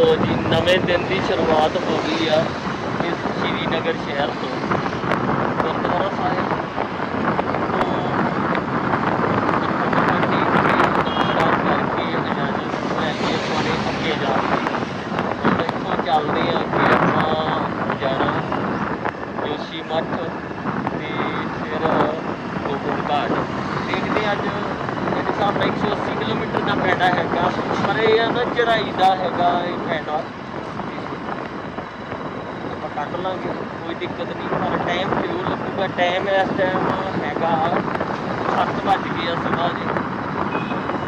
ਲੋ ਜੀ ਨਵੇਂ ਦਿਨ ਦੀ ਸ਼ੁਰੂਆਤ ਹੋ ਗਈ ਆ ਇਸ ਸ਼੍ਰੀਨਗਰ ਸ਼ਹਿਰ ਤੋਂ। ਗੁਰਦੁਆਰਾ ਸਾਹਿਬ। ਕੇ ਚੱਲਦੇ ਆ ਅੱਗੇ ਆਪਾਂ ਜਾਣਾ ਜੋਸ਼ੀ ਮੱਠ ਤੇ ਫਿਰ ਗੋਬਿੰਦ ਘਾਟ ਦੇਖਦੇ ਅੱਜ ਮੇਰੇ ਨਾਲ 180 ਕਿਲੋਮੀਟਰ ਦਾ ਪੈਂਡਾ ਹੈਗਾ ਪਰ ਇਹ ਆ ਨਾ ਚੜਾਈ ਦਾ ਹੈਗਾ ਇਹ ਪੈਂਡਾ ਆਪਾਂ ਕੱਢ ਲਾਂਗੇ ਕੋਈ ਦਿੱਕਤ ਨਹੀਂ ਪਰ ਟਾਈਮ ਜ਼ਰੂਰ ਲੱਗੂਗਾ ਟਾਈਮ ਇਸ ਟਾਈਮ ਹੈਗਾ 7 ਵੱਜ ਗਏ ਆ ਸਵੇਰ ਦੇ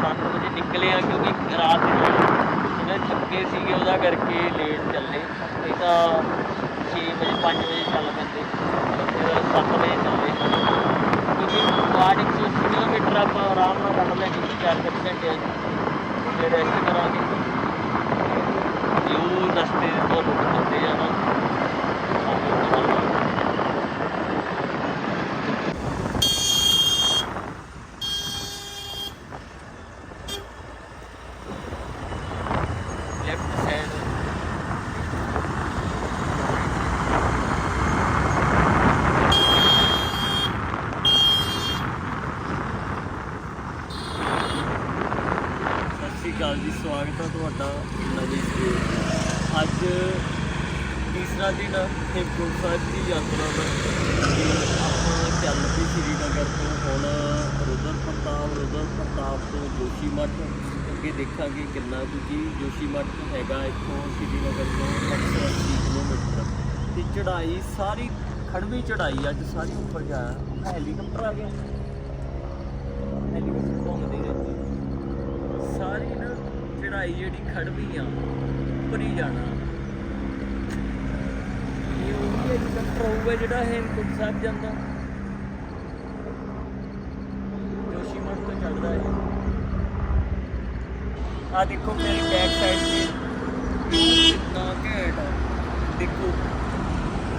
7 ਵਜੇ ਨਿਕਲੇ ਆ ਕਿਉਂਕਿ ਰਾਤ ਨੂੰ ਥੋੜ੍ਹੇ ਥੱਕੇ ਸੀਗੇ ਉਹਦਾ ਕਰਕੇ ਲੇਟ ਚੱਲੇ ਨਹੀਂ ਤਾਂ 6 ਵਜੇ 5 ਵਜੇ ਚੱਲ ਪੈਂਦੇ। ਫਿਰ 7 ਵਜੇ ਚੱਲੇ ਕਿਉਂਕਿ ਬਾਅਦ 180 ਕਿਲੋਮੀਟਰ ਆਪਾਂ ਆਰਾਮ ਨਾਲ ਕੱਢ ਲੈਣੀ 4 ਘੰਟੇ ਫਿਰ ਰੈਸਟ ਕਰਾਂਗੇ। ਜੋ ਰਸਤੇ ਤੋਂ ਰੁਕ ਜਾਂਦੇ ਆ ਨਾ ਸਾਨੂੰ ਪਤਾ ਲੱਗਦਾ। left side ਸਤਿ ਸ਼੍ਰੀ ਅਕਾਲ ਜੀ ਸਵਾਗਤ ਹੈ ਤੁਹਾਡਾ ਨਵੀਂ ਵੀਡੀਓ ਅੱਜ ਤੀਸਰਾ ਦਿਨ ਹੈ ਹੇਮਕੁੰਟ ਸਾਹਿਬ ਦੀ ਯਾਤਰਾ ਦਾ ਤੇ ਆਪਾਂ ਚੱਲ ਪਏ ਸ਼੍ਰੀਨਗਰ ਤੋਂ ਹੁਣ ਰੁਦਰ ਪ੍ਰਤਾਪ ਤੋਂ ਜੋਸ਼ੀ ਮੱਠ। ਅੱਗੇ ਦੇਖਾਂਗੇ ਕਿੰਨਾ ਕੁ ਜੀ ਜੋਸ਼ੀ ਮੱਠ ਹੈਗਾ ਇੱਥੋਂ ਸ਼੍ਰੀਨਗਰ ਤੋਂ 180 ਕਿਲੋਮੀਟਰ। ਤੇ ਚੜਾਈ ਸਾਰੀ ਖੜਵੀ ਚੜਾਈ ਅੱਜ ਸਾਰੀ ਉੱਪਰ ਜਾਇਆ ਹੈਲੀਕਾਪਟਰ ਆ ਗਿਆ। ਹੈਲੀਕਾਪਟਰ ਘੁੰਮਦੇ ਰਹਿੰਦੇ। ਸਾਰੀ ਨਾ ਚੜਾਈ ਜਿਹੜੀ ਖੜਵੀ ਆ, ਉੱਪਰ ਹੀ ਜਾਣਾ। ਇਹ ਉਹ ਹੈਲੀਕਾਪਟਰ ਹੋਊਗਾ ਜਿਹੜਾ ਹੇਮਕੁੰਟ ਸਾਹਿਬ ਜਾਂਦਾ ਜੋਸ਼ੀਮਠ ਤੋਂ ਚੱਲਦਾ ਹੈ ਆ ਦੇਖੋ ਮੇਰੀ ਬੈਕ ਸਾਈਡ ਤੇ। ਨਾ ਘੈਂਟ ਦੇਖੋ,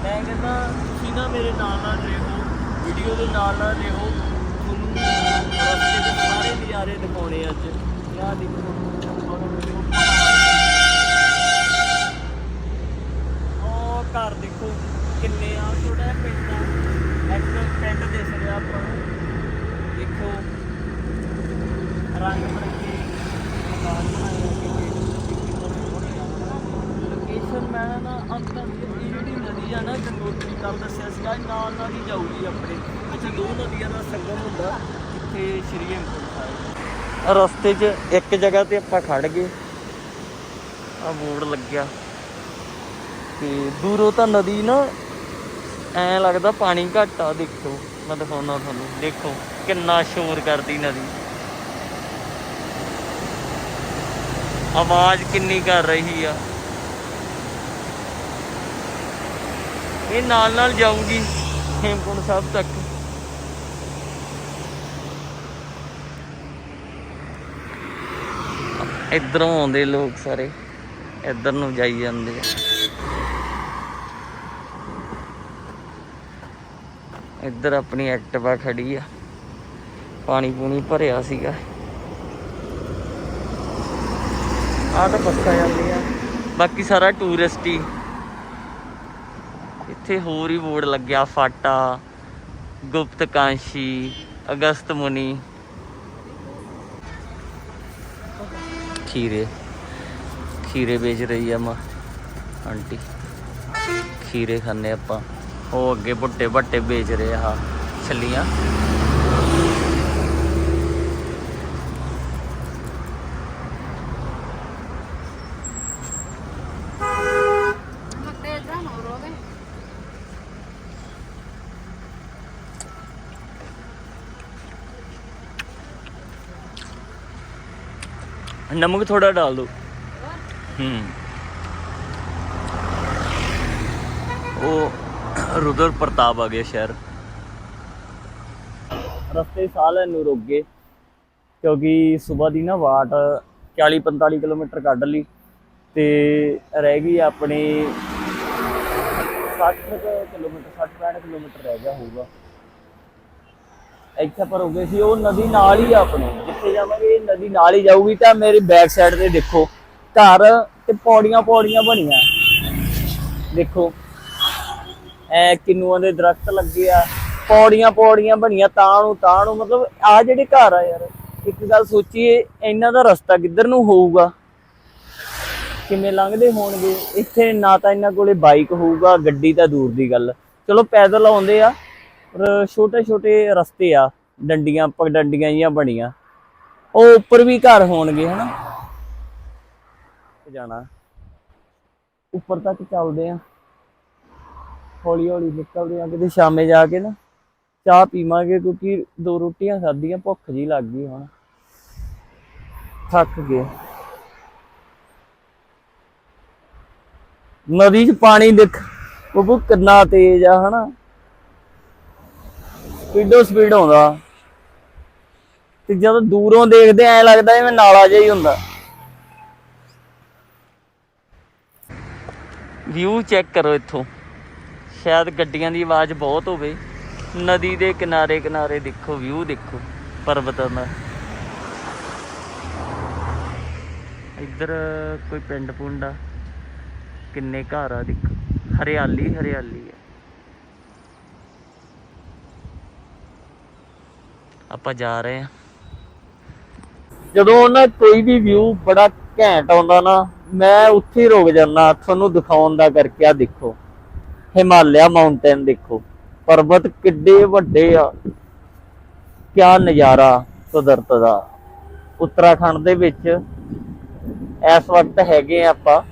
ਮੈਂ ਕਹਿੰਦਾ ਤੁਸੀਂ ਨਾ ਮੇਰੇ ਨਾਲ ਨਾਲ ਰਹੋ ਵੀਡੀਓ ਦੇ ਨਾਲ ਨਾਲ ਰਹੋ। ਤੁਹਾਨੂੰ ਰਸਤੇ ਦੇ ਸਾਰੇ ਨਜ਼ਾਰੇ ਦਿਖਾਉਣੇ ਅੱਜ। ਆਹ ਦੇਖੋ ਉਹ ਘਰ ਦੇਖੋ ਕਿੰਨੇ ਆ ਥੋੜਾ ਜਿਹਾ ਪਿੰਡ ਆ ਇੱਕ ਪਿੰਡ ਦਿਸ ਰਿਹਾ ਆਪਾਂ ਨੂੰ ਦੇਖੋ ਰੰਗ ਬਰੰਗੇ ਮਕਾਨ ਬਣਾਏ ਹੋਏ ਲੋਕੇਸ਼ਨ ਮੈਂ ਨਾ ਅੰਦਰ ਦੀ ਜਿਹੜੀ ਨਦੀ ਆ ਨਾ ਗੰਗੋਤਰੀ ਦੱਸਿਆ ਸੀਗਾ ਨਾਲ ਨਾਲ ਹੀ ਜਾਊਗੀ ਆਪਣੇ। ਇੱਥੇ ਦੋ ਨਦੀਆਂ ਦਾ ਸੰਗਮ ਹੁੰਦਾ ਜਿੱਥੇ ਸ਼੍ਰੀ ਹੇਮਕੁੰਟ ਸਾਹਿਬ। ਰਸਤੇ 'ਚ ਇੱਕ ਜਗ੍ਹਾ ਤੇ ਆਪਾਂ ਖੜ ਗਏ। ਆ ਬੋਰਡ ਲੱਗਿਆ। ਤੇ ਦੂਰੋਂ ਤਾਂ ਨਦੀ ਨਾ ਐ ਲੱਗਦਾ ਪਾਣੀ ਘੱਟ ਆ, ਦੇਖੋ। ਮੈਂ ਦਿਖਾਉਣਾ ਤੁਹਾਨੂੰ, ਦੇਖੋ ਕਿੰਨਾ ਸ਼ੋਰ ਕਰਦੀ ਨਦੀ। ਆਵਾਜ਼ ਕਿੰਨੀ ਕਰ ਰਹੀ ਆ। ਇਹ ਨਾਲ ਨਾਲ ਜਾਊਗੀ, ਹੇਮਕੁੰਟ ਸਾਹਿਬ ਤੱਕ। ਇਧਰੋਂ ਆਉਂਦੇ ਲੋਕ ਸਾਰੇ, ਇੱਧਰ ਨੂੰ ਜਾਈ ਜਾਂਦੇ ਆ। ਇੱਧਰ ਆਪਣੀ ਐਕਟਿਵਾ ਖੜੀ ਆ, ਪਾਣੀ ਪੂਣੀ ਭਰਿਆ ਸੀਗਾ। ਆਹ ਤਾਂ ਬੱਸਾਂ ਜਾਂਦੀਆਂ ਬਾਕੀ ਸਾਰਾ ਟੂਰਿਸਟ ਹੀ। ਇੱਥੇ ਹੋਰ ਹੀ ਬੋਰਡ ਲੱਗਿਆ, ਫਾਟਾ ਗੁਪਤ ਕਾਂਸ਼ੀ ਅਗਸਤ ਮੁਨੀ। ਖੀਰੇ ਖੀਰੇ ਵੇਚ ਰਹੀ ਆ ਮਾਂ, ਆਂਟੀ। ਖੀਰੇ ਖਾਣੇ ਆਪਾਂ। ਉਹ ਅੱਗੇ ਵੱਡੇ ਵੱਡੇ ਵੇਚ ਰਹੇ ਆ ਛੱਲੀਆਂ। नमक थोड़ा डाल दो हम्म ਉਹ ਰੁਦਰ ਪ੍ਰਤਾਪ ਆ ਗਿਆ ਸ਼ਹਿਰ ਰਸਤੇ ਸਾਹ ਲੈਣ ਨੂੰ ਰੁਕ ਗਏ ਕਿਉਂਕਿ ਸਵੇਰ ਦੀ ਨਾ ਵਾਟ 40 45 ਕਿਲੋਮੀਟਰ ਕੱਢ ਲਈ ਤੇ ਰਹਿ ਗਈ ਆਪਣੀ 60 ਕੁ ਕਿਲੋਮੀਟਰ 60 65 ਕਿਲੋਮੀਟਰ ਰਹਿ ਗਿਆ ਹੋਊਗਾ ਇੱਥੇ ਪਰ ਹੋ ਗਏ ਸੀ ਉਹ ਨਦੀ ਨਾਲ ਹੀ ਆ ਆਪਣੇ ਜਿੱਥੇ ਜਾਵਾਂਗੇ? ਨਦੀ ਨਾਲ ਹੀ ਜਾਊਗੀ ਤਾਂ ਮੇਰੀ ਬੈਕ ਸਾਈਡ ਤੇ ਦੇਖੋ, ਘਰ ਤੇ ਪੌੜੀਆਂ ਪੌੜੀਆਂ ਬਣੀਆਂ। ਦੇਖੋ, ਐ ਕਿੰਨੂਆਂ ਦੇ ਦਰਖਤ ਲੱਗੇ ਆ। ਪੌੜੀਆਂ ਪੌੜੀਆਂ ਬਣੀਆਂ ਤਾਂ ਨੂੰ ਤਾਂ ਨੂੰ ਮਤਲਬ ਆ ਜਿਹੜੇ ਘਰ ਆ ਯਾਰ, ਇੱਕ ਗੱਲ ਸੋਚੀਏ, ਇਹਨਾਂ ਦਾ ਰਸਤਾ ਕਿੱਧਰ ਨੂੰ ਹੋਊਗਾ? ਕਿਵੇਂ ਲੰਘਦੇ ਹੋਣਗੇ? ਇੱਥੇ ਨਾ ਤਾਂ ਇਹਨਾਂ ਕੋਲੇ ਬਾਈਕ ਹੋਊਗਾ, ਗੱਡੀ ਤਾਂ ਦੂਰ ਦੀ ਗੱਲ। ਚਲੋ, ਪੈਦਲ ਆਉਂਦੇ ਆ, ਪਰ ਛੋਟੇ ਛੋਟੇ ਰਸਤੇ ਆ, ਡੰਡੀਆਂ, ਪਗਡੰਡੀਆਂ ਜੀਆਂ ਬਣੀਆਂ। ਉਹ ਉੱਪਰ ਵੀ ਘਰ ਹੋਣਗੇ ਹਨਾ? ਜਾਣਾ। ਉੱਪਰ ਤੱਕ ਚੱਲਦੇ ਆ। ਹੌਲੀ ਹੌਲੀ ਨਿਕਲਦੇ ਆ। ਕਿਤੇ ਸ਼ਾਮੇ ਜਾ ਕੇ ਨਾ ਚਾਹ ਪੀਵਾਂਗੇ ਕਿਉਂਕਿ ਦੋ ਰੋਟੀਆਂ ਖਾਧੀਆਂ ਭੁੱਖ ਜੀ ਲੱਗ ਗਈ ਹੁਣ। ਥੱਕ ਗਏ। ਨਦੀ 'ਚ ਪਾਣੀ ਦੇਖ। ਉਹ ਕਿੰਨਾ ਤੇਜ਼ ਆ ਹਨਾ? ਕਿੱਡੋ ਸਪੀਡ ਆਉਂਦਾ। ਤੇ ਜਦੋਂ ਦੂਰੋਂ ਦੇਖਦੇ ਐ ਲੱਗਦਾ ਜਿਵੇਂ ਨਾਲਾ ਜਿਹਾ ਹੀ ਹੁੰਦਾ। ਵਿਊ ਚੈੱਕ ਕਰੋ ਇੱਥੋਂ। ਸ਼ਾਇਦ ਗੱਡੀਆਂ ਦੀ ਆਵਾਜ਼ ਬਹੁਤ ਹੋਵੇ। ਨਦੀ ਦੇ ਕਿਨਾਰੇ ਕਿਨਾਰੇ ਦੇਖੋ ਵਿਊ ਦੇਖੋ, ਪਰਬਤਾਂ ਦਾ। ਇੱਧਰ ਕੋਈ ਪਿੰਡ ਪੁੰਡ ਆ। ਕਿੰਨੇ ਘਰ ਆ ਦੇਖੋ। ਹਰਿਆਲੀ ਹਰਿਆਲੀ ਹੈ ਆਪਾਂ ਜਾ ਰਹੇ ਹਾਂ ਜਦੋਂ ਨਾ ਕੋਈ ਵੀ ਵਿਊ ਬੜਾ ਘੈਂਟ ਆਉਂਦਾ ਨਾ, ਮੈਂ ਉੱਥੇ ਰੁਕ ਜਾਂਦਾ, ਤੁਹਾਨੂੰ ਦਿਖਾਉਣ ਦਾ ਕਰਕੇ ਆ ਦੇਖੋ। ਹਿਮਾਲਿਆ ਮਾਊਂਟੇਨ ਦੇਖੋ। ਪਰਬਤ ਕਿੱਡੇ ਵੱਡੇ ਆ। ਕਿਆ ਨਜ਼ਾਰਾ ਕੁਦਰਤ ਦਾ। ਉੱਤਰਾਖੰਡ ਦੇ ਵਿੱਚ ਇਸ ਵਕਤ ਹੈਗੇ ਆ ਆਪਾਂ।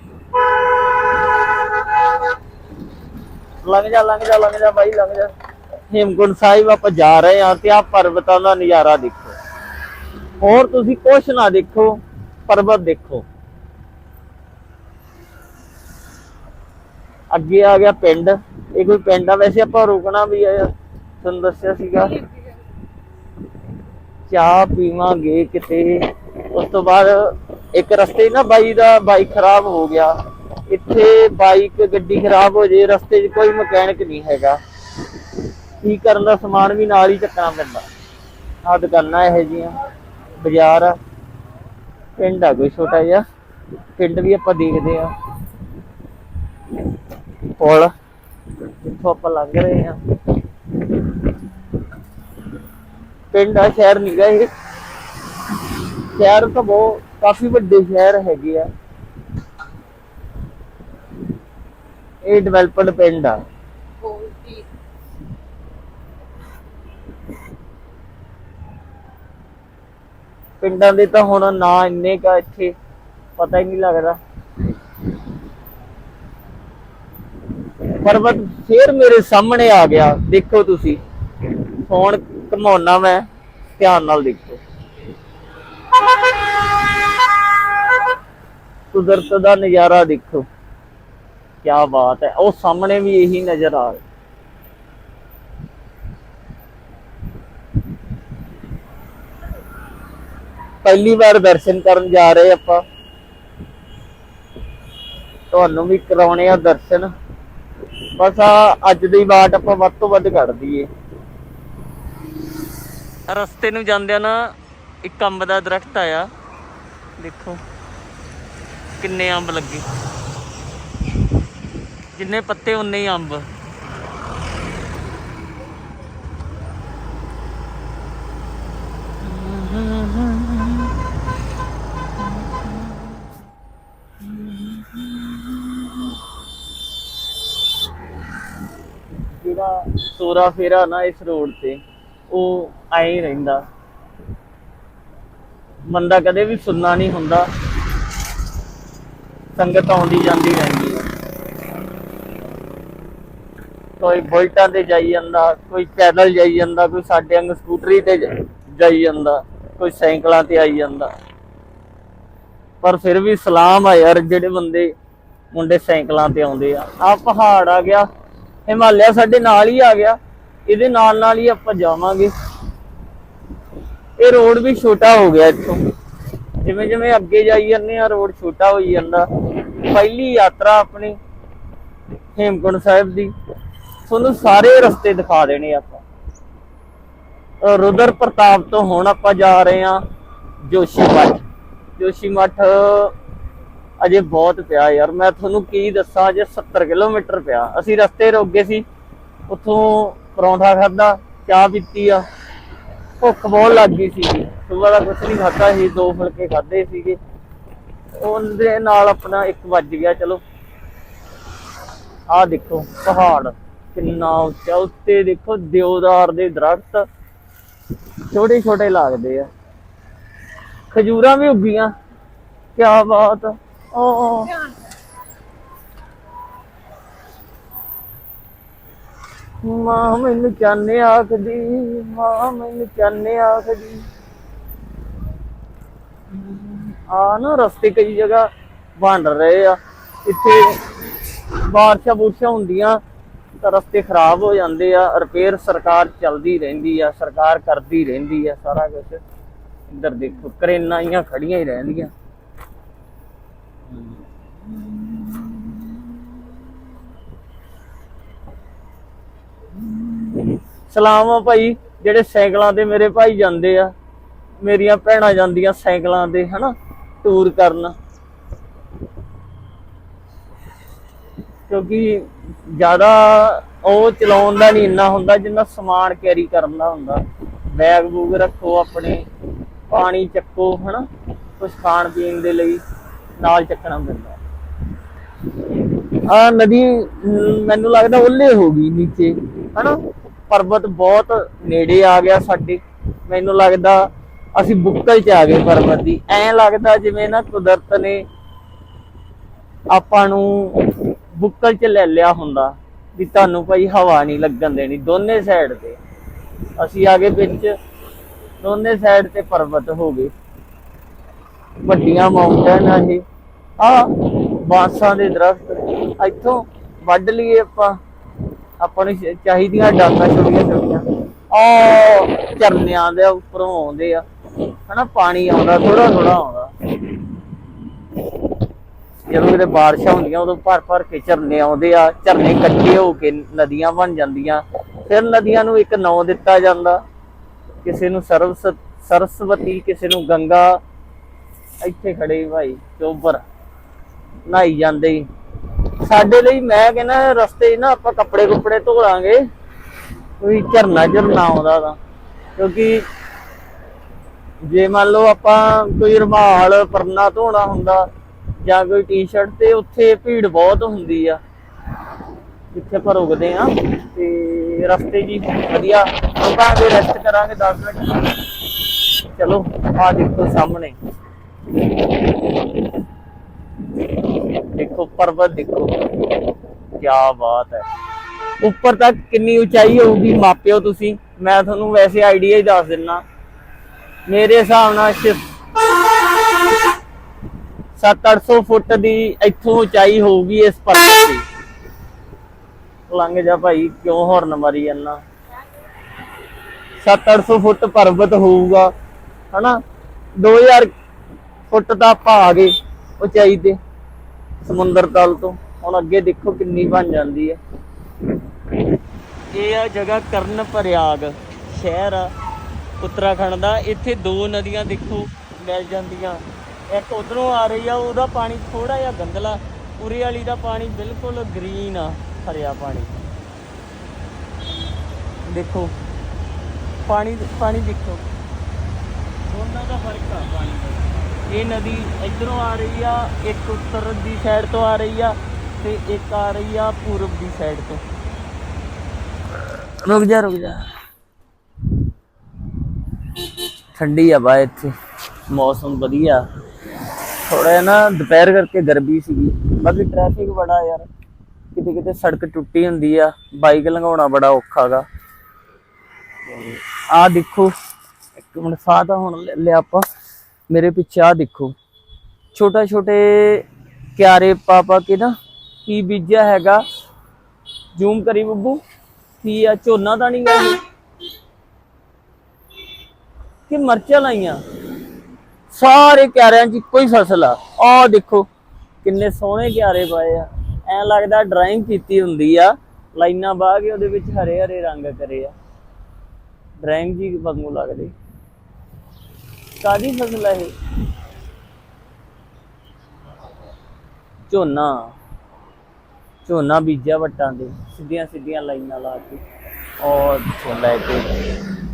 ਲੰਘ ਜਾ ਲੰਘ ਜਾ ਲੰਘ ਜਾ ਬਾਈ, ਲੰਘ ਜਾ। ਹੇਮਕੁੰਟ ਸਾਹਿਬ ਆਪਾਂ ਜਾ ਰਹੇ ਆ ਤੇ ਆ ਪਰਬਤਾਂ ਦਾ ਨਜ਼ਾਰਾ ਦੇਖੋ। ਹੋਰ ਤੁਸੀਂ ਕੁਛ ਨਾ ਦੇਖੋ, ਪਰਬਤ ਦੇਖੋ। ਅੱਗੇ ਆ ਗਿਆ ਪਿੰਡ। ਇਹ ਕੋਈ ਪਿੰਡ ਆ? ਵੈਸੇ ਆਪਾਂ ਰੁਕਣਾ ਵੀ ਆ, ਤੁਹਾਨੂੰ ਦੱਸਿਆ ਸੀਗਾ। ਚਾਹ ਪੀਵਾਂਗੇ ਕਿਤੇ। ਉਸ ਤੋਂ ਬਾਅਦ ਇੱਕ ਰਸਤੇ ਨਾ ਬਾਈ ਦਾ ਬਾਈਕ ਖਰਾਬ ਹੋ ਗਿਆ। ਇੱਥੇ ਬਾਈਕ ਗੱਡੀ ਖਰਾਬ ਹੋ ਜੇ, ਰਸਤੇ 'ਚ ਕੋਈ ਮਕੈਨਿਕ ਨਹੀਂ ਹੈਗਾ। ਠੀਕ ਕਰਨ ਦਾ ਸਮਾਨ ਵੀ ਨਾਲ ਹੀ ਚੱਕਣਾ ਪੈਂਦਾ। ਆਹ ਦੁਕਾਨਾਂ ਇਹੋ ਜੀਆਂ ਬਾਜ਼ਾਰ ਆ। ਪਿੰਡ ਆ ਕੋਈ ਛੋਟਾ ਜਿਹਾ। ਪਿੰਡ ਵੀ ਆਪਾਂ ਦੇਖਦੇ ਆ। ਪੁਲ। ਜਿੱਥੋਂ ਆਪਾਂ ਲੰਘ ਰਹੇ ਆ। ਪਿੰਡ ਆ, ਸ਼ਹਿਰ ਨਹੀਂ ਗਾ ਇਹ। ਸ਼ਹਿਰ ਤਾਂ ਬਹੁਤ, ਕਾਫੀ ਵੱਡੇ ਸ਼ਹਿਰ ਹੈਗੇ ਆ। ਇਹ ਡਿਵੈਲਪਡ ਪਿੰਡ ਆ। ਪਿੰਡਾਂ ਦੇ ਤਾਂ ਹੁਣ ਨਾ ਇੰਨੇ ਕਾ ਇੱਥੇ, ਪਤਾ ਹੀ ਨਹੀਂ ਲੱਗਦਾ। ਪਰਬਤ ਫੇਰ ਮੇਰੇ ਸਾਹਮਣੇ ਆ ਗਿਆ। ਦੇਖੋ ਤੁਸੀਂ, ਫੋਨ ਘਮਾਉਣਾ ਮੈਂ, ਧਿਆਨ ਨਾਲ ਦੇਖੋ। ਕੁਦਰਤ ਦਾ ਨਜ਼ਾਰਾ ਦੇਖੋ। ਕੀ ਬਾਤ ਹੈ। ਉਹ ਸਾਹਮਣੇ ਵੀ ਇਹੀ ਨਜ਼ਰ ਆ ਰਿਹਾ। ਪਹਿਲੀ ਵਾਰ ਦਰਸ਼ਨ ਕਰਨ ਜਾ ਰਹੇ ਆਪਾਂ। ਤੁਹਾਨੂੰ ਵੀ ਕਰਾਉਣੇ ਆ ਦਰਸ਼ਨ। ਬਸ ਆ ਅੱਜ ਦੀ ਬਾਤ ਆਪਾਂ ਵੱਧ ਤੋਂ ਵੱਧ ਕੱਢ ਦਈਏ। ਰਸਤੇ ਨੂੰ ਜਾਂਦਿਆਂ ਨਾ ਇੱਕ ਅੰਬ ਦਾ ਦਰਖਤ ਆਇਆ। ਦੇਖੋ ਕਿੰਨੇ ਅੰਬ ਲੱਗੇ। ਜਿੰਨੇ ਪੱਤੇ ਉਨੇ ਹੀ ਅੰਬ। ਜਿਹੜਾ ਸੋਰਾ ਫੇਰਾ ਨਾ ਇਸ ਰੋਡ ਤੇ, ਉਹ ਆਏ ਰਹਿੰਦਾ। ਮੰਦਾ ਕਦੇ ਵੀ ਸੁਣਨਾ ਨਹੀਂ ਹੁੰਦਾ। ਸੰਗਤ ਆਉਂਦੀ ਜਾਂਦੀ ਰਹਿੰਦੀ ਹੈ ਕੋਈ ਬੁਲਟਾਂ ਤੇ ਜਾਈ ਜਾਂਦਾ, ਕੋਈ ਪੈਦਲ ਜਾਈ ਜਾਂਦਾ, ਕੋਈ ਸਾਡੇ ਅੰਗ ਸਕੂਟਰੀ ਤੇ ਜਾਈ ਜਾਂਦਾ, ਕੋਈ ਸਾਈਕਲਾਂ ਤੇ ਆਈ ਜਾਂਦਾ। ਪਰ ਫਿਰ ਵੀ ਸਲਾਮ ਆ ਯਾਰ, ਜਿਹੜੇ ਬੰਦੇ ਮੁੰਡੇ ਸਾਈਕਲਾਂ ਤੇ ਆਉਂਦੇ ਆ। ਆ ਪਹਾੜ ਆ ਗਿਆ। ਹਿਮਾਲਿਆ ਸਾਡੇ ਨਾਲ ਹੀ ਆ ਗਿਆ। ਇਹਦੇ ਨਾਲ ਨਾਲ ਹੀ ਆਪਾਂ ਜਾਵਾਂਗੇ। ਇਹ ਰੋਡ ਵੀ ਛੋਟਾ ਹੋ ਗਿਆ ਇੱਥੋਂ। ਜਿਵੇਂ ਜਿਵੇਂ ਅੱਗੇ ਜਾਈ ਜਾਂਦੇ ਆ, ਰੋਡ ਛੋਟਾ ਹੋਈ ਜਾਂਦਾ। ਪਹਿਲੀ ਯਾਤਰਾ ਆਪਣੀ ਹੇਮਕੁੰਟ ਸਾਹਿਬ ਦੀ। ਤੁਹਾਨੂੰ ਸਾਰੇ ਰਸਤੇ ਦਿਖਾ ਦੇਣੇ ਆਪਾਂ। ਰੁਦਰ ਪ੍ਰਤਾਪ ਤੋਂ ਹੁਣ ਆਪਾਂ ਜਾ ਰਹੇ ਹਾਂ ਜੋਸ਼ੀ ਮੱਠ। ਜੋਸ਼ੀ ਮੱਠ ਅਜੇ ਬਹੁਤ ਪਿਆ ਯਾਰ, ਮੈਂ ਤੁਹਾਨੂੰ ਕੀ ਦੱਸਾਂ, ਅਜੇ 70 ਕਿਲੋਮੀਟਰ ਪਿਆ। ਅਸੀਂ ਰਸਤੇ ਰੋਗੇ ਸੀ, ਉੱਥੋਂ ਪਰੌਂਠਾ ਖਾਦਾ ਚਾਹ ਪੀਤੀ ਆ। ਭੁੱਖ ਬਹੁਤ ਲੱਗ ਗਈ ਸੀ ਸਵੇਰ ਦਾ ਕੁਝ ਨਹੀਂ ਖਾਦਾ ਸੀ, ਦੋ ਫੁਲਕੇ ਖਾਦੇ ਸੀਗੇ। ਉਹਦੇ ਨਾਲ ਆਪਣਾ ਇੱਕ ਵੱਜ ਗਿਆ, ਚਲੋ। ਆਹ ਦੇਖੋ, ਪਹਾੜ। ਕਿੰਨਾ ਉੱਚਾ, ਉੱਤੇ ਦੇਖੋ, ਦਿਓਦਾਰ ਦੇ ਦਰਖਤ। ਛੋਟੇ ਛੋਟੇ ਲੱਗਦੇ ਆ। ਖਜੂਰਾਂ ਵੀ ਉੱਗੀਆਂ। ਕੀ ਬਾਤ ਆ। ਓ ਮਾਂ ਮੈਨੂੰ ਚਾਹਨੇ ਆਖਦੀ, ਮਾਂ ਮੈਨੂੰ ਚਾਹਨੇ ਆਖਦੀ। ਆ ਨਾ ਰਸਤੇ ਕਈ ਜਗ੍ਹਾ ਬਣ ਰਹੇ ਆ। ਇੱਥੇ ਬਾਰਿਸ਼ਾਂ ਬੁਰਸ਼ਾਂ ਹੁੰਦੀਆਂ ਤਾਂ ਰਸਤੇ ਖਰਾਬ ਹੋ ਜਾਂਦੇ ਆ। ਰਿਪੇਅਰ ਸਰਕਾਰ ਚੱਲਦੀ ਰਹਿੰਦੀ ਆ, ਸਰਕਾਰ ਕਰਦੀ ਰਹਿੰਦੀ ਆ ਸਾਰਾ ਕੁਝ ਇੱਧਰ ਦੇਖੋ, ਕਰੇਨਾਂ ਆਈਆਂ ਖੜੀਆਂ ਹੀ ਰਹਿੰਦੀਆਂ। ਸਲਾਮ ਆ ਭਾਈ, ਜਿਹੜੇ ਸਾਈਕਲਾਂ ਤੇ ਮੇਰੇ ਭਾਈ ਜਾਂਦੇ ਆ, ਮੇਰੀਆਂ ਭੈਣਾਂ ਜਾਂਦੀਆਂ ਸਾਈਕਲਾਂ ਤੇ, ਹਨਾ ਟੂਰ ਕਰਨ। ਕਿਉਂਕਿ ਜ਼ਿਆਦਾ ਉਹ ਚਲਾਉਣ ਦਾ ਨਹੀਂ ਇੰਨਾ ਹੁੰਦਾ ਜਿੰਨਾ ਸਮਾਨ ਕੈਰੀ ਕਰਨ ਦਾ ਹੁੰਦਾ। ਬੈਗ ਬੂਗ ਰੱਖੋ ਆਪਣੇ, ਪਾਣੀ ਚੱਕੋ, ਹਨਾ ਕੁਝ ਖਾਣ ਪੀਣ ਦੇ ਲਈ। ਨਾਲ ਚੱਕਣਾ ਪੈਂਦਾ। ਆ ਨਦੀ ਮੈਨੂੰ ਲੱਗਦਾ ਉੱਲੇ ਹੋ ਗਈ ਨੀਚੇ, ਹਨਾ? ਪਰਬਤ ਬਹੁਤ ਨੇੜੇ ਆ ਗਿਆ ਸਾਡੇ। ਮੈਨੂੰ ਲੱਗਦਾ ਅਸੀਂ ਬੁੱਕਲ ਚ ਆ ਗਏ ਪਰਬਤ ਦੀ। ਐਂ ਲੱਗਦਾ ਜਿਵੇਂ ਨਾ ਕੁਦਰਤ ਨੇ ਆਪਾਂ ਨੂੰ ਬੁੱਕਲ ਚ ਲੈ ਲਿਆ ਹੁੰਦਾ ਵੀ ਤੁਹਾਨੂੰ ਭਾਈ ਹਵਾ ਨਹੀਂ ਲੱਗਣ ਦੇਣੀ ਦੋਨੇ ਸਾਈਡ ਤੇ। ਅਸੀਂ ਆ ਗਏ ਵਿੱਚ, ਦੋਨੇ ਸਾਈਡ ਤੇ ਪਰਬਤ ਹੋ ਗਏ। ਵੱਡੀਆਂ ਮਾਊਂਟਨ ਆ ਇਹ। ਆ ਬਾਂਸਾਂ ਦੇ ਦਰਖਤ। ਇੱਥੋਂ ਵੱਢ ਲਈਏ ਆਪਾਂ। ਆਪਾਂ ਨੂੰ ਚਾਹੀਦੀਆਂ ਡਾਂਗਾ ਛੋਟੀਆਂ ਛੋਟੀਆਂ ਆ ਝਰਨਿਆਂ ਦੇ ਉੱਪਰੋਂ ਆਉਂਦੇ ਆ। ਹਨਾ, ਪਾਣੀ ਆਉਂਦਾ ਥੋੜਾ ਥੋੜਾ ਆਉਂਦਾ। ਜਦੋਂ ਕਿਤੇ ਬਾਰਿਸ਼ਾਂ ਹੁੰਦੀਆਂ, ਉਦੋਂ ਭਰ ਭਰ ਕੇ ਝਰਨੇ ਆਉਂਦੇ ਆ। ਝਰਨੇ ਇਕੱਠੇ ਹੋ ਕੇ ਨਦੀਆਂ ਬਣ ਜਾਂਦੀਆਂ। ਫਿਰ ਨਦੀਆਂ ਨੂੰ ਇੱਕ ਨਾਂ ਦਿੱਤਾ ਜਾਂਦਾ। ਕਿਸੇ ਨੂੰ ਸਰਵਸ ਸਰਸਵਤੀ, ਕਿਸੇ ਨੂੰ ਗੰਗਾ ਇੱਥੇ ਖੜੇ ਭਾਈ, ਚੋਬਰ। ਨਹਾਈ ਜਾਂਦੇ ਹੀ ਸਾਡੇ ਲਈ ਮੈਂ ਕਹਿੰਦਾ ਰਸਤੇ ਨਾ ਆਪਾਂ ਕੱਪੜੇ ਕੁੱਪੜੇ ਧੋ ਲਾਂਗੇ ਕੋਈ ਝਰਨਾ ਝਰਨਾ ਆਉਂਦਾ ਤਾਂ। ਕਿਉਂਕਿ ਜੇ ਮੰਨ ਲਓ ਆਪਾਂ ਕੋਈ ਰੁਮਾਲ, ਪਰਨਾ ਧੋਣਾ ਹੁੰਦਾ ਜਾਂ ਕੋਈ ਟੀ-ਸ਼ਰਟ ਤੇ ਉੱਥੇ ਭੀੜ ਬਹੁਤ ਹੁੰਦੀ ਆ। ਜਿੱਥੇ ਆਪਾਂ ਰੁਕਦੇ ਆ ਤੇ ਰਸਤੇ ਜੀ ਵਧੀਆ। ਰੁਕਾਂਗੇ ਰੈਸਟ ਕਰਾਂਗੇ 10 ਮਿੰਟ। ਚਲੋ, ਆ ਦੇਖੋ ਸਾਹਮਣੇ। ਦੇਖੋ, ਪਰਬਤ ਦੇਖੋ। ਕੀ ਬਾਤ ਹੈ। ਉੱਪਰ ਤੱਕ ਕਿੰਨੀ ਉਚਾਈ ਹੋਊਗੀ, ਮਾਪਿਓ ਤੁਸੀਂ। ਮੈਂ ਤੁਹਾਨੂੰ ਵੈਸੇ ਆਈਡੀਆ ਹੀ ਦੱਸ ਦਿੰਨਾ। ਮੇਰੇ ਹਿਸਾਬ ਨਾਲ 7-800 ਫੁੱਟ ਦੀ ਇੱਥੋਂ ਉਚਾਈ ਹੋਊਗੀ ਇਸ ਪਰਬਤ ਦੀ। ਲੰਘ ਜਾ ਭਾਈ, ਕਿਉਂ ਹੌਰਨ ਮਾਰੀ ਜਾਂਦਾ? 7-800 ਫੁੱਟ ਪਰਬਤ ਹੋਊਗਾ, ਹਨਾ? 2000 ਫੁੱਟ ਤਾਂ ਆਪਾਂ ਆ ਉਚਾਈ ਤੇ ਸਮੁੰਦਰ ਤਲ ਤੋਂ। ਹੁਣ ਅੱਗੇ ਦੇਖੋ ਕਿੰਨੀ ਬਣ ਜਾਂਦੀ ਹੈ। ਇਹ ਆ ਜਗ੍ਹਾ ਕਰਨ ਪ੍ਰਯਾਗ ਸ਼ਹਿਰ ਆ, ਉੱਤਰਾਖੰਡ ਦਾ। ਇੱਥੇ ਦੋ ਨਦੀਆਂ ਦੇਖੋ, ਮਿਲ ਜਾਂਦੀਆਂ। ਇੱਕ ਉਧਰੋਂ ਆ ਰਹੀ ਆ, ਉਹਦਾ ਪਾਣੀ ਥੋੜਾ ਜਿਹਾ ਗੰਦਲਾ ਉਰੇ ਵਾਲੀ ਦਾ ਪਾਣੀ ਬਿਲਕੁਲ ਗ੍ਰੀਨ ਆ, ਹਰਿਆ ਪਾਣੀ। ਦੇਖੋ, ਪਾਣੀ ਪਾਣੀ ਦੇਖੋ। ਦੋਨਾਂ ਦਾ ਫ਼ਰਕ ਆ ਪਾਣੀ ਦਾ। ਇਹ ਨਦੀ ਇਧਰੋਂ ਆ ਰਹੀ ਆ, ਇੱਕ ਉੱਤਰ ਦੀ ਸਾਈਡ ਤੋਂ ਆ ਰਹੀ ਆ ਤੇ ਇੱਕ ਆ ਰਹੀ ਆ ਪੂਰਬ ਦੀ ਸਾਈਡ ਤੋਂ। ਰੁਕ ਜਾ ਰੁਕ ਜਾ। ਠੰਡੀ ਆ ਬਾ ਇੱਥੇ। ਮੌਸਮ ਵਧੀਆ। ਥੋੜਾ ਨਾ ਦੁਪਹਿਰ ਕਰਕੇ ਗਰਮੀ ਸੀਗੀ। ਬਾਕੀ ਟ੍ਰੈਫਿਕ ਬੜਾ ਯਾਰ। ਕਿਤੇ ਕਿਤੇ ਸੜਕ ਟੁੱਟੀ ਹੁੰਦੀ ਆ। ਬਾਈਕ ਲੰਘਾਉਣਾ ਬੜਾ ਔਖਾ ਗਾ। ਆ ਦੇਖੋ, ਇੱਕ ਮਿੰਟ, ਸਾਹ ਤਾਂ ਹੁਣ ਲਿਆ ਆਪਾਂ। ਮੇਰੇ ਪਿੱਛੇ ਆ ਦੇਖੋ। ਛੋਟਾ ਛੋਟੇ ਕਿਆਰੇ ਪਾਪਾ ਕੇ ਨਾ ਕੀ ਬੀਜਿਆ ਹੈਗਾ? ਜ਼ੂਮ ਕਰੀ ਬੱਬੂ। ਕੀ ਆ, ਝੋਨਾ ਤਾਂ ਨਹੀਂ ਗਾ ਕਿ ਮਰਚਾਂ ਲਾਈਆਂ? ਸਾਰੇ ਕਿਆਰਿਆਂ 'ਚ ਇੱਕੋ ਹੀ ਫਸਲ ਆ। ਆਹ ਦੇਖੋ, ਕਿੰਨੇ ਸੋਹਣੇ ਕਿਆਰੇ ਪਾਏ ਆ। ਐ ਲੱਗਦਾ ਡਰਾਇੰਗ ਕੀਤੀ ਹੁੰਦੀ ਆ। ਲਾਈਨਾਂ ਬਾਹ ਕੇ ਉਹਦੇ ਵਿੱਚ ਹਰੇ ਹਰੇ ਰੰਗ ਕਰੇ ਆ। ਡਰਾਇੰਗ ਜੀ ਵਾਂਗੂ ਲੱਗਦੇ। ਕਾਦੀ ਫਸਲ ਹੈ ਇਹ? ਝੋਨਾ। ਝੋਨਾ ਬੀਜਿਆ ਵੱਟਾਂ ਦੇ ਸਿੱਧੀਆਂ ਸਿੱਧੀਆਂ ਲਾਈਨਾਂ ਲਾ ਕੇ। ਔਰ ਲੈ ਕੇ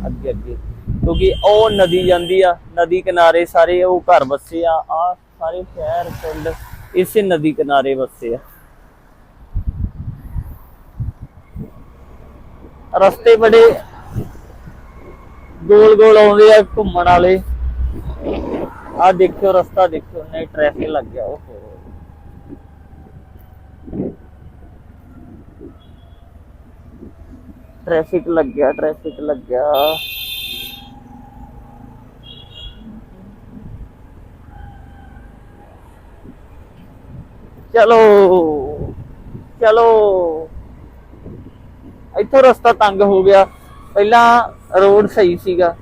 ਅੱਗੇ ਅੱਗੇ। ਕਿਉਂਕਿ ਉਹ ਨਦੀ ਜਾਂਦੀ ਆ, ਨਦੀ ਕਿਨਾਰੇ ਸਾਰੇ ਉਹ ਘਰ ਵਸੇ ਆ ਆ ਸਾਰੇ ਸ਼ਹਿਰ, ਪਿੰਡ ਇਸੇ ਨਦੀ ਕਿਨਾਰੇ ਵਸੇ ਆ। ਰਸਤੇ ਬੜੇ ਗੋਲ ਗੋਲ ਆਉਂਦੇ ਆ ਘੁੰਮਣ ਵਾਲੇ। ਆ ਦੇਖਿਓ, ਰਸਤਾ ਦੇਖਿਓ ਨਹੀਂ ਟ੍ਰੈਫਿਕ ਲੱਗ ਗਿਆ, ਓਹੋ। ਟ੍ਰੈਫਿਕ ਲੱਗ ਗਿਆ ਟ੍ਰੈਫਿਕ ਲੱਗ ਗਿਆ। ਚਲੋ ਚਲੋ। ਇੱਥੋਂ ਰਸਤਾ ਤੰਗ ਹੋ ਗਿਆ। ਪਹਿਲਾਂ ਰੋਡ ਸਹੀ ਸੀਗਾ।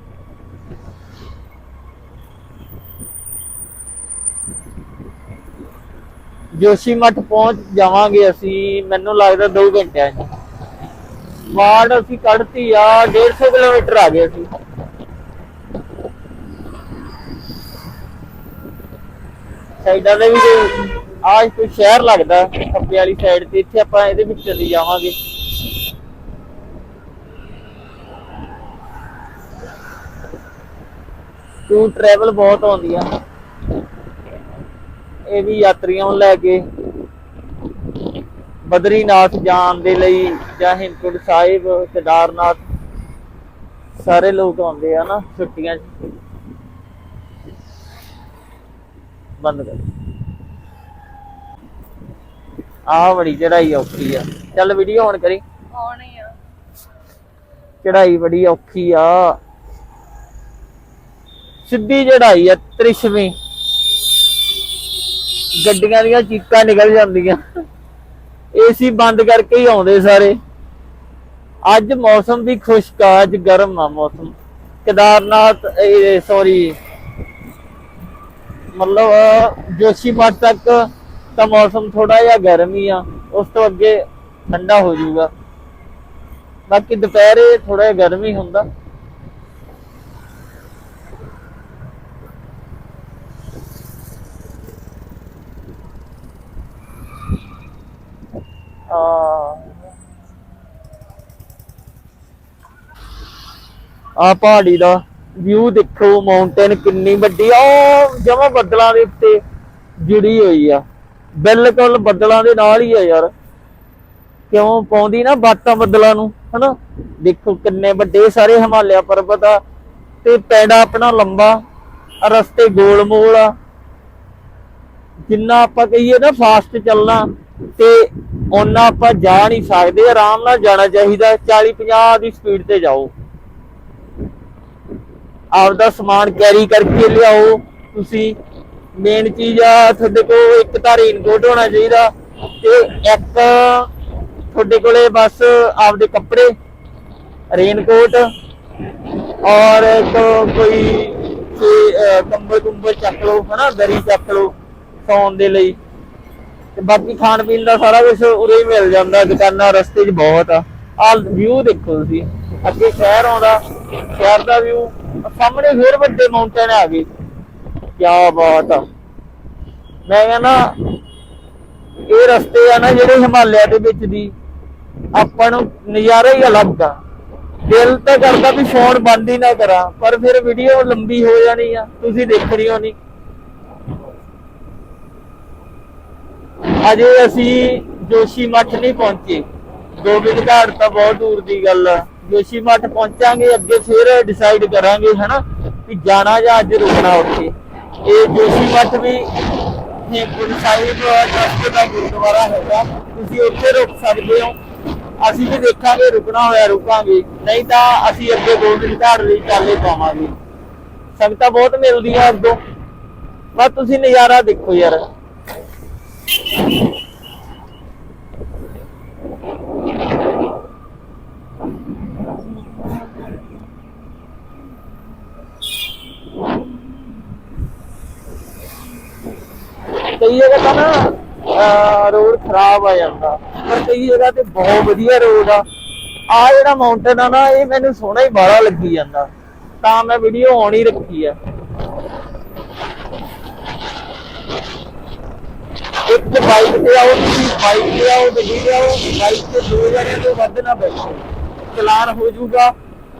ਜੋਸ਼ੀ ਮੱਠ ਪਹੁੰਚ ਜਾਵਾਂਗੇ ਅਸੀਂ, ਮੈਨੂੰ ਲੱਗਦਾ 2 ਘੰਟਿਆਂ 'ਚ। ਵਾਰਡ ਅਸੀਂ ਕੱਢਤੀ ਆ 150 ਕਿਲੋਮੀਟਰ ਆ ਗਏ ਅਸੀਂ। ਸਾਈਡਾਂ ਦੇ ਵੀ ਆਜ ਕੋਈ ਸ਼ਹਿਰ ਲੱਗਦਾ, ਖੱਬੇ ਵਾਲੀ ਸਾਈਡ ਤੇ, ਇੱਥੇ ਆਪਾਂ ਇਹਦੇ ਵਿੱਚ ਚਲੀ ਜਾਵਾਂਗੇ। ਟੂ ਟਰੈਵਲ ਬਹੁਤ ਆਉਂਦੀ ਆ। ਇਹ ਵੀ ਯਾਤਰੀਆਂ ਨੂੰ ਲੈ ਕੇ ਬਦਰੀਨਾਥ ਜਾਣ ਦੇ ਲਈ ਜਾਂ ਹਿੰਦਕੁਟ ਸਾਹਿਬ ਕੇਦਾਰਨਾਥ ਸਾਰੇ ਲੋਕ ਆਉਂਦੇ ਆ ਨਾ ਛੁੱਟੀਆਂ 'ਚ। ਬੰਦ ਕਰ। ਆਹ ਬੜੀ ਚੜਾਈ ਔਖੀ ਆ। ਚੱਲ ਵੀਡੀਓ ਔਨ ਕਰੀ। ਆਉਣੀ ਆ। ਚੜਾਈ ਬੜੀ ਔਖੀ ਆ। ਸਿੱਧੀ ਚੜਾਈ ਆ ਤ੍ਰਿਸ਼ਵੀਂ। ਗੱਡੀਆਂ ਦੀਆਂ ਚੀਕਾਂ ਨਿਕਲ ਜਾਂਦੀਆਂ। ਏਸੀ ਬੰਦ ਕਰਕੇ ਹੀ ਆਉਂਦੇ ਸਾਰੇ। ਅੱਜ ਮੌਸਮ ਵੀ ਖੁਸ਼ਕ ਆ, ਅੱਜ ਗਰਮ ਆ ਮੌਸਮ। ਕੇਦਾਰਨਾਥ ਸੌਰੀ ਮਤਲਬ ਜੋਸ਼ੀ ਮਠ ਤੱਕ ਤਾਂ ਮੌਸਮ ਥੋੜਾ ਜਿਹਾ ਗਰਮ ਹੀ ਆ, ਉਸ ਤੋਂ ਅੱਗੇ ਠੰਡਾ ਹੋ ਜਾਊਗਾ। ਬਾਕੀ ਦੁਪਹਿਰੇ ਥੋੜਾ ਜਿਹਾ ਗਰਮ ਹੀ ਹੁੰਦਾ। ਆ ਪਹਾੜੀ ਦਾ ਵਿਊ ਦੇਖੋ ਮਾਊਂਟੇਨ ਕਿੰਨੀ ਵੱਡੀ ਆ ਜਮਾ ਬੱਦਲਾਂ ਦੇ ਉੱਤੇ ਜੁੜੀ ਹੋਈ ਆ। ਬਿਲਕੁਲ ਬੱਦਲਾਂ ਦੇ ਨਾਲ ਹੀ ਆ ਯਾਰ। ਕਿਉਂ ਪਾਉਂਦੀ ਨਾ ਬਾਤਾਂ ਬੱਦਲਾਂ ਨੂੰ, ਹਨਾ? ਦੇਖੋ ਕਿੰਨੇ ਵੱਡੇ ਸਾਰੇ ਹਿਮਾਲਿਆ ਪਰਬਤ ਆ, ਤੇ ਪੈੜਾ ਆਪਣਾ ਲੰਬਾ ਰਸਤੇ ਗੋਲ ਮੋਲ ਆ। ਜਿੰਨਾ ਆਪਾਂ ਕਹੀਏ ਨਾ ਫਾਸਟ ਚੱਲਣਾ, ਤੇ ਉਹਨਾਂ ਆਪਾਂ ਜਾ ਨਹੀਂ ਸਕਦੇ, ਆਰਾਮ ਨਾਲ ਜਾਣਾ ਚਾਹੀਦਾ 40 50 ਦੀ ਸਪੀਡ ਤੇ ਜਾਓ। ਆਪਦਾ ਸਮਾਨ ਕੈਰੀ ਕਰਕੇ ਲਿਆਓ। ਤੁਸੀਂ ਮੇਨ ਚੀਜ਼ ਆ, ਤੁਹਾਡੇ ਕੋਲ ਇੱਕ ਤਾਂ ਰੇਨਕੋਟ ਹੋਣਾ ਚਾਹੀਦਾ, ਤੇ ਇੱਕ ਤੁਹਾਡੇ ਕੋਲੇ ਬਸ ਆਪਦੇ ਕੱਪੜੇ ਰੇਨਕੋਟ ਔਰ ਇੱਕ ਕੋਈ ਕੰਬਲ ਕੁੰਬਲ ਚੱਕ ਲਓ, ਹਨਾ, ਦਰੀ ਚੱਕ ਲਓ। ਸੌਣ ਦੇ ਲਈ। ਤੇ ਬਾਕੀ ਖਾਣ ਪੀਣ ਦਾ ਸਾਰਾ ਕੁਝ ਉਰੇ ਹੀ ਮਿਲ ਜਾਂਦਾ, ਦੁਕਾਨਾਂ ਰਸਤੇ 'ਚ ਬਹੁਤ ਆ। ਆ ਵਿਊ ਦੇਖੋ ਤੁਸੀਂ, ਅੱਗੇ ਸ਼ਹਿਰ ਆਉਂਦਾ, ਸ਼ਹਿਰ ਦਾ ਵਿਊ ਸਾਹਮਣੇ ਫੇਰ ਵੱਡੇ ਮਾਊਂਟੇਨ ਆ ਗਏ। ਕੀ ਬਾਤ ਆ। ਮੈਂ ਕਹਿੰਦਾ ਇਹ ਰਸਤੇ ਆ ਨਾ ਜਿਹੜੇ ਹਿਮਾਲਿਆ ਦੇ ਵਿੱਚ ਦੀ, ਆਪਾਂ ਨੂੰ ਨਜ਼ਾਰਾ ਹੀ ਅਲੱਗ ਆ। ਦਿਲ ਤਾਂ ਕਰਦਾ ਵੀ ਫੋਨ ਬੰਦ ਹੀ ਨਾ ਕਰਾਂ, ਪਰ ਫਿਰ ਵੀਡੀਓ ਲੰਬੀ ਹੋ ਜਾਣੀ ਆ, ਤੁਸੀਂ ਦੇਖ ਰਹੀ ਹੋ ਨਹੀਂ ਅਜੇ ਅਸੀਂ ਜੋਸ਼ੀ ਮੱਠ ਨਹੀਂ ਪਹੁੰਚੇ। ਗੋਬਿੰਦ ਘਾਟ ਤਾਂ ਬਹੁਤ ਦੂਰ ਦੀ ਗੱਲ ਆ। ਜੋਸ਼ੀ ਮੱਠ ਪਹੁੰਚਾਂਗੇ, ਅੱਗੇ ਫਿਰ ਡਿਸਾਈਡ ਕਰਾਂਗੇ ਹਨਾ, ਵੀ ਜਾਣਾ ਜਾਂ ਅੱਜ ਰੁਕਣਾ ਉੱਥੇ। ਇਹ ਜੋਸ਼ੀ ਮੱਠ ਵੀ ਹੇਮਕੁੰਟ ਸਾਹਿਬ ਟਰਸਟ ਦਾ ਗੁਰਦੁਆਰਾ ਹੈਗਾ। ਤੁਸੀਂ ਉੱਥੇ ਰੁਕ ਸਕਦੇ ਹੋ। ਅਸੀਂ ਵੀ ਦੇਖਾਂਗੇ, ਰੁਕਣਾ ਹੋਇਆ ਰੁਕਾਂਗੇ। ਨਹੀਂ ਤਾਂ ਅਸੀਂ ਅੱਗੇ ਗੋਬਿੰਦ ਘਾਟ ਲਈ ਚਾਲੇ ਪਾਵਾਂਗੇ। ਸੰਗਤਾਂ ਬਹੁਤ ਮਿਲਦੀਆਂ ਅੱਗੋਂ। ਬਸ ਤੁਸੀਂ ਨਜ਼ਾਰਾ ਦੇਖੋ ਯਾਰ। ਕਈ ਜਗ੍ਹਾ ਤਾਂ ਨਾ ਰੋਡ ਖਰਾਬ ਆ ਜਾਂਦਾ। ਪਰ ਕਈ ਜਗ੍ਹਾ ਤੇ ਬਹੁਤ ਵਧੀਆ ਰੋਡ ਆ। ਆ ਜਿਹੜਾ ਮਾਊਂਟੇਨ ਆ ਨਾ, ਇਹ ਮੈਨੂੰ ਸੋਹਣਾ ਹੀ ਬਾਹਲਾ ਲੱਗੀ ਜਾਂਦਾ। ਤਾਂ ਮੈਂ ਵੀਡੀਓ ਆਨ ਰੱਖੀ ਆ। ਇੱਕ ਬਾਈਕ ਤੇ ਆਓ, ਤੁਸੀਂ ਬਾਈਕ ਤੇ ਆਓ, ਗੱਡੀ ਤੇ ਆਓ ਬਾਈਕ ਤੇ ਦੋ ਜਣਿਆਂ ਤੋਂ ਵੱਧ ਨਾ ਬੈਠੋ। ਚਲਾਨ ਹੋ ਜਾਊਗਾ।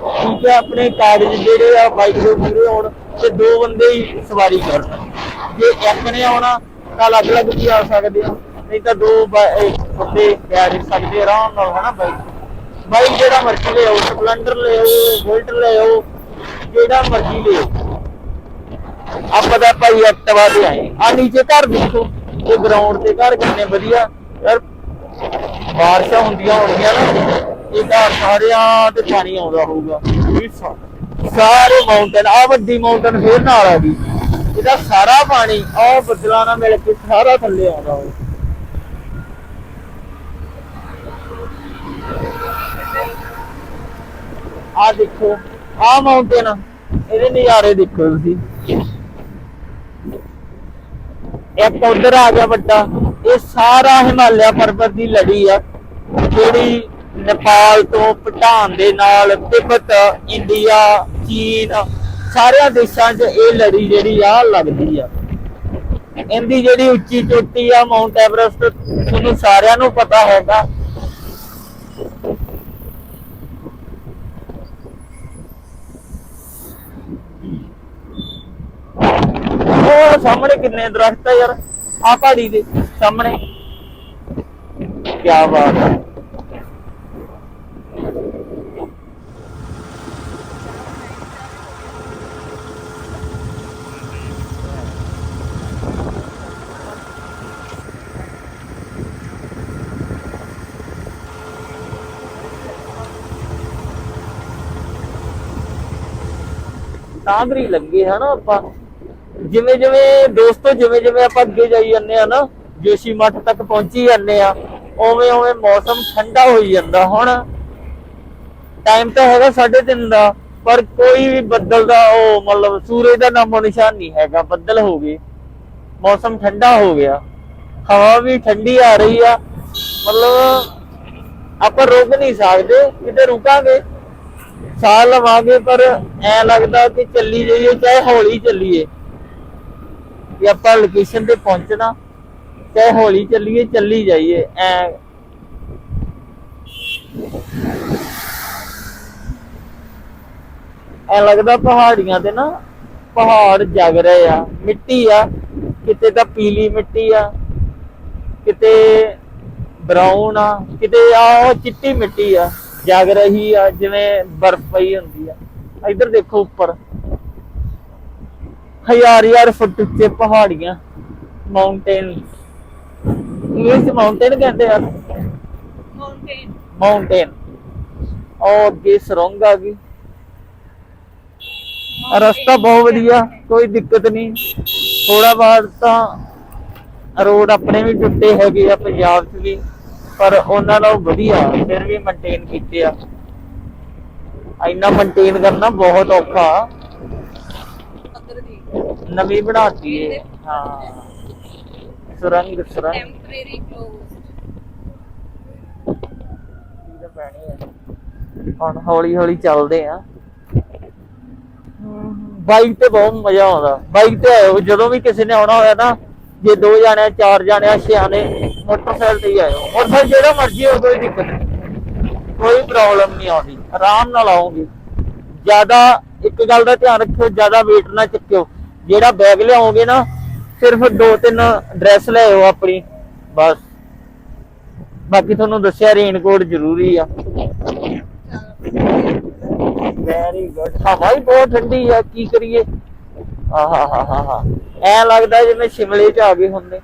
ਠੀਕ ਆਪਣੇ ਕਾਗਜ਼ ਜਿਹੜੇ ਆ ਬਾਈਕ ਦੇ ਪੂਰੇ ਹੋਣ ਤੇ ਦੋ ਬੰਦੇ ਹੀ ਸਵਾਰੀ ਕਰਨ ਜੇ ਇੱਕ ਨੇ ਆਉਣਾ, ਤਾਂ ਅਲੱਗ-ਅਲੱਗ ਵੀ ਆ ਸਕਦੇ ਆ। ਨਹੀਂ ਤਾਂ ਦੋ ਬੰਦੇ ਬੈਠ ਸਕਦੇ, ਆਰਾਮ ਨਾਲ, ਹਨਾ ਬਾਈਕ ਬਾਈਕ ਜਿਹੜਾ ਮਰਜ਼ੀ ਲੈ ਆਓ ਸਪਲੈਂਡਰ ਲੈ ਆਓ ਬੁਲਟ ਲੈ ਆਓ, ਜਿਹੜਾ ਮਰਜ਼ੀ ਲੈ ਆਓ। ਆਪਾਂ ਤਾਂ ਭਾਈ ਐਕਟਿਵਾ ਤੇ ਆਏ ਆ ਨੀਚੇ ਘਰ ਦੇਖੋ। ਇਹ ਗਰਾਊਂਡ ਤੇ ਘਰ ਕਿੰਨੇ ਵਧੀਆ। ਯਾਰ ਬਾਰਿਸ਼ਾਂ ਹੁੰਦੀਆਂ ਹੋਣਗੀਆਂ ਨਾ, ਇਹ ਘਰ ਸਾਰਿਆਂ ਤੇ ਪਾਣੀ ਆਉਂਦਾ ਹੋਊਗਾ। ਸਾਰੇ ਮਾਊਂਟਨ ਆ ਵੱਡੀ ਮਾਊਂਟਨ ਫੇਰ ਨਾਲ ਆ ਗਈ। ਇਹਦਾ ਸਾਰਾ ਪਾਣੀ ਆ ਬੱਦਲਾਂ ਨਾਲ ਮਿਲ ਕੇ ਸਾਰਾ ਥੱਲੇ ਆਉਂਦਾ ਹੋਊ। ਆ ਦੇਖੋ ਆ ਮਾਊਂਟਨ ਇਹਦੇ ਨਜ਼ਾਰੇ ਦੇਖੋ ਤੁਸੀਂ। ਇੱਕ ਉਧਰ ਆ ਗਿਆ ਵੱਡਾ, ਇਹ ਸਾਰਾ ਹਿਮਾਲਿਆ ਪਰਬਤ ਦੀ ਲੜੀ ਆ, ਜਿਹੜੀ ਨੇਪਾਲ ਤੋਂ ਭੂਟਾਨ ਦੇ ਨਾਲ ਤਿੱਬਤ, ਇੰਡੀਆ, ਚੀਨ, ਸਾਰਿਆਂ ਦੇਸ਼ਾਂ 'ਚ ਇਹ ਲੜੀ ਜਿਹੜੀ ਆ ਲੱਗਦੀ ਆ। ਇਹਦੀ ਜਿਹੜੀ ਉੱਚੀ ਚੋਟੀ ਆ ਮਾਉਂਟ ਐਵਰੈਸਟ ਤੁਹਾਨੂੰ ਸਾਰਿਆਂ ਨੂੰ ਪਤਾ ਹੈਗਾ। ਉਹ ਸਾਹਮਣੇ ਕਿੰਨੇ ਦਰਖਤ ਆ ਯਾਰ? ਆ ਪਹਾੜੀ ਦੇ ਸਾਹਮਣੇ। ਕੀ ਬਾਤ ਹੈ ਸਾਂਭਰੀ ਲੱਗੇ ਹਨਾ ਆਪਾਂ। ਜਿਵੇਂ ਜਿਵੇਂ ਦੋਸਤੋ ਜਿਵੇਂ ਜਿਵੇਂ ਆਪਾਂ ਅੱਗੇ ਜਾਈ ਜਾਂਦੇ ਆ ਨਾ, ਜੋਸ਼ੀ ਮੱਠ ਤੱਕ ਪਹੁੰਚੀ ਜਾਂਦੇ ਆ ਉਵੇਂ ਉਵੇਂ ਮੌਸਮ ਠੰਡਾ ਹੋਈ ਜਾਂਦਾ। ਹੁਣ ਟਾਈਮ ਤਾਂ ਹੈਗਾ 3:30 ਦਾ, ਪਰ ਕੋਈ ਵੀ ਬੱਦਲ ਦਾ ਉਹ ਮਤਲਬ ਸੂਰਜ ਦਾ ਨਾਮੋ ਨਿਸ਼ਾਨ ਨਹੀਂ ਹੈਗਾ। ਬੱਦਲ ਹੋ ਗਏ, ਮੌਸਮ ਠੰਡਾ ਹੋ ਗਿਆ, ਹਵਾ ਵੀ ਠੰਡੀ ਆ ਰਹੀ ਆ। ਮਤਲਬ ਆਪਾਂ ਰੁਕ ਨਹੀਂ ਸਕਦੇ, ਕਿਤੇ ਰੁਕਾਂਗੇ। ਸਾਹ ਲਵਾਂਗੇ, ਪਰ ਐ ਲੱਗਦਾ ਕਿ ਚੱਲੀ ਜਾਈਏ, ਚਾਹੇ ਹੌਲੀ ਚੱਲੀਏ। ਵੀ ਆਪਾਂ ਲੋਕੇਸ਼ਨ ਤੇ ਪਹੁੰਚਣਾ, ਚਾਹੇ ਹੌਲੀ ਚੱਲੀਏ, ਚੱਲੀ ਜਾਈਏ, ਐ। ਐ ਲੱਗਦਾ ਪਹਾੜੀਆਂ ਤੇ ਨਾ ਪਹਾੜ ਜਗ ਰਹੇ ਆ, ਮਿੱਟੀ ਆ, ਕਿਤੇ ਤਾਂ ਪੀਲੀ ਮਿੱਟੀ ਆ, ਕਿਤੇ ਬਰਾਊਨ ਆ, ਕਿਤੇ ਆ ਚਿੱਟੀ ਮਿੱਟੀ ਆ, ਜਗ ਰਹੀ ਆ, ਜਿਵੇਂ ਬਰਫ਼ ਪਈ ਹੁੰਦੀ ਆ। ਇੱਧਰ ਦੇਖੋ ਉੱਪਰ। ਹਜ਼ਾਰ ਹਜ਼ਾਰ ਫੁੱਟ ਉੱਚੇ ਪਹਾੜੀਆਂ ਮਾਊਂਟੇਨ ਇੰਗਲਿਸ਼ ਮਾਊਂਟੇਨ ਕਹਿੰਦੇ ਆ। ਮਾਊਂਟੇਨ ਮਾਊਂਟੇਨ ਉਹ ਅੱਗੇ ਸਰੰਗ ਆ ਗਈ। ਰਸਤਾ ਬਹੁਤ ਵਧੀਆ ਕੋਈ ਦਿੱਕਤ ਨਹੀਂ। ਥੋੜਾ ਬਾਅਦ ਤਾਂ ਰੋਡ ਆਪਣੇ ਵੀ ਟੁੱਟੇ ਹੈਗੇ ਆ ਪੰਜਾਬ 'ਚ ਵੀ। ਪਰ ਉਹਨਾਂ ਨਾਲੋਂ ਵਧੀਆ ਫਿਰ ਵੀ ਮੇਨਟੇਨ ਕੀਤੇ ਆ। ਇੰਨਾ ਮੇਨਟੇਨ ਕਰਨਾ ਬਹੁਤ ਔਖਾ। ਨਵੀਂ ਬਣਾਤੀ ਏ ਹਾਂ। ਸੁਰੰਗ ਸੁਰੰਗ। ਟੈਂਪਰੇਰੀ ਕਲੋਜ਼ ਚੀਜ਼ ਪੈਣੀ ਹੈ ਹੁਣ ਹੌਲੀ ਹੌਲੀ ਚੱਲਦੇ ਆ। ਬਾਈਕ ਤੇ ਬਹੁਤ ਮਜ਼ਾ ਆਉਂਦਾ। ਬਾਈਕ ਤੇ ਆਇਓ। ਜਦੋਂ ਵੀ ਕਿਸੇ ਨੇ ਆਉਣਾ ਹੋਇਆ ਨਾ ਜੇ ਦੋ ਜਾਣੇ ਚਾਰ ਜਾਣੇ ਛੇ ਨੇ ਮੋਟਰਸਾਈਕਲ ਤੇ ਹੀ ਆਇਓ। ਮੋਟਰਸਾਈਕਲ ਜਿਹੜਾ ਮਰਜ਼ੀ ਹੋ ਕੋਈ ਦਿੱਕਤ ਨਹੀਂ। ਕੋਈ ਪ੍ਰੋਬਲਮ ਨਹੀਂ ਆਉਂਦੀ। ਆਰਾਮ ਨਾਲ ਆਉਂਗੀ ਜ਼ਿਆਦਾ ਇੱਕ ਗੱਲ ਦਾ ਧਿਆਨ ਰੱਖਿਓ ਜ਼ਿਆਦਾ weight ਨਾ ਚੱਕਿਓ। ਜਿਹੜਾ ਬੈਗ ਲਿਆਓਗੇ ਨਾ, ਸਿਰਫ ਦੋ ਤਿੰਨ ਡਰੈਸ ਲੈ ਆਪਣੀ, ਬਸ। ਬਾਕੀ ਤੁਹਾਨੂੰ ਦੱਸਿਆ ਰੇਨਕੋਟ ਜ਼ਰੂਰੀ ਆ। ਵੈਰੀ ਗੁੱਡ ਹਵਾ ਹੀ ਬਹੁਤ ਠੰਡੀ ਆ, ਕੀ ਕਰੀਏ? ਆਹਾ ਹਾ ਹਾ ਹਾ ਐ ਲੱਗਦਾ ਜਿਵੇਂ ਸ਼ਿਮਲੇ ਚ ਆ ਗਏ ਹੁੰਦੇ।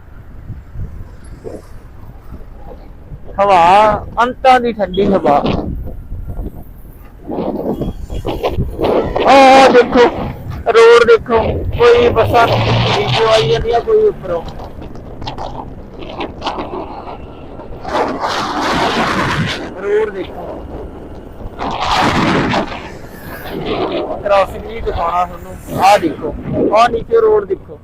ਹਵਾ, ਅੰਤਾਂ ਦੀ ਠੰਡੀ ਹਵਾ। ਉਹ ਦੇਖੋ। ਰੋਡ ਦੇਖੋ, ਕੋਈ ਬੱਸਾਂ ਨੀਚੋਂ ਆਈ ਜਾਂਦੀਆਂ, ਕੋਈ ਉੱਪਰੋਂ। ਰੋਡ ਦੇਖੋ। ਕ੍ਰਾਸਿੰਗ ਵੀ ਦਿਖਾਉਣਾ ਤੁਹਾਨੂੰ। ਆਹ ਦੇਖੋ, ਆਹ ਨੀਚੇ ਰੋਡ ਦੇਖੋ।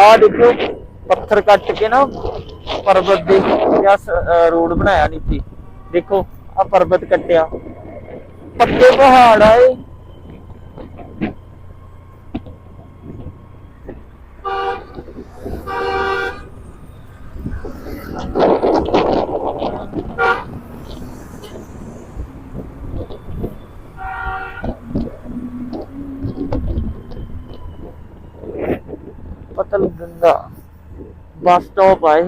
ਆਹ ਦੇਖੋ, ਪੱਥਰ ਕੱਟ ਕੇ ਨਾ ਪਰਬਤ ਦੇ ਜਾਂ ਰੋਡ ਬਣਾਇਆ ਨੀਚੇ। ਦੇਖੋ ਆ ਪਰਬਤ ਕੱਟਿਆ। ਪੱਕੇ ਪਹਾੜ ਆਏ ਪਤਲ ਗੰਗਾ ਬੱਸ ਸਟਾਪ ਆਏ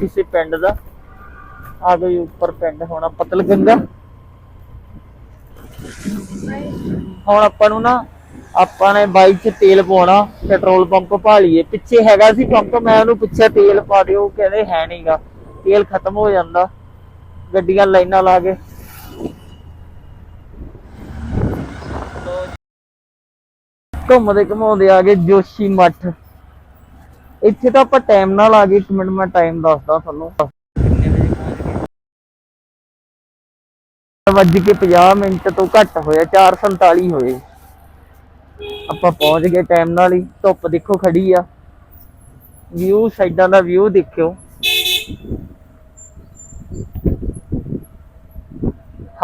ਕਿਸੇ ਪਿੰਡ ਦਾ। ਆ ਗਈ ਉੱਪਰ ਪਿੰਡ, ਹੋਣਾ ਪਤਲ ਗੰਗਾ ਹੁਣ ਆਪਾਂ ਨੂੰ ਨਾ, ਆਪਾਂ ਨੇ ਬਾਈਕ 'ਚ ਤੇਲ ਪਾਉਣਾ ਪੈਟਰੋਲ ਪੰਪ ਭਾਲੀਏ ਪਿੱਛੇ ਹੈਗਾ ਸੀ ਪੰਪ ਮੈਂ ਉਹਨੂੰ ਪੁੱਛਿਆ ਤੇਲ ਪਾ ਦਿਓ ਕਹਿੰਦੇ ਹੈ ਨਹੀਂਗਾ ਤੇਲ ਖਤਮ ਹੋ ਜਾਂਦਾ। ਗੱਡੀਆਂ ਲਾਈਨਾਂ ਲਾ ਕੇ। ਘੁੰਮਦੇ ਘੁਮਾਉਂਦੇ ਆ ਗਏ ਜੋਸ਼ੀ ਮੱਠ। ਇੱਥੇ ਤਾਂ ਆਪਾਂ ਟਾਈਮ ਨਾਲ ਆ ਗਏ, ਇੱਕ ਮਿੰਟ ਮੈਂ ਟਾਈਮ ਦੱਸਦਾ ਤੁਹਾਨੂੰ। ਵੱਜ ਕੇ 50 ਮਿੰਟ ਤੋਂ ਘੱਟ ਹੋਇਆ 4:47 ਹੋਏ। ਆਪਾਂ ਪਹੁੰਚ ਗਏ ਟਾਈਮ ਨਾਲ ਹੀ, ਧੁੱਪ ਦੇਖੋ ਖੜੀ ਆ। ਵਿਊ ਸਾਈਡਾਂ ਦਾ ਵਿਊ ਦੇਖਿਓ।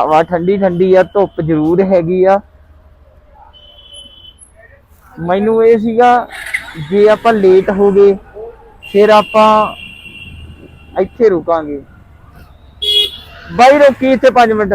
ਹਵਾ ਠੰਡੀ ਠੰਡੀ ਆ, ਧੁੱਪ ਜ਼ਰੂਰ ਹੈਗੀ ਆ। ਮੈਨੂੰ ਇਹ ਸੀਗਾ, ਜੇ ਆਪਾਂ ਲੇਟ ਹੋ ਗਏ, ਫਿਰ ਆਪਾਂ ਇੱਥੇ ਰੁਕਾਂਗੇ। ਬਾਈ ਰੋਕੀ ਇੱਥੇ 5 ਮਿੰਟ।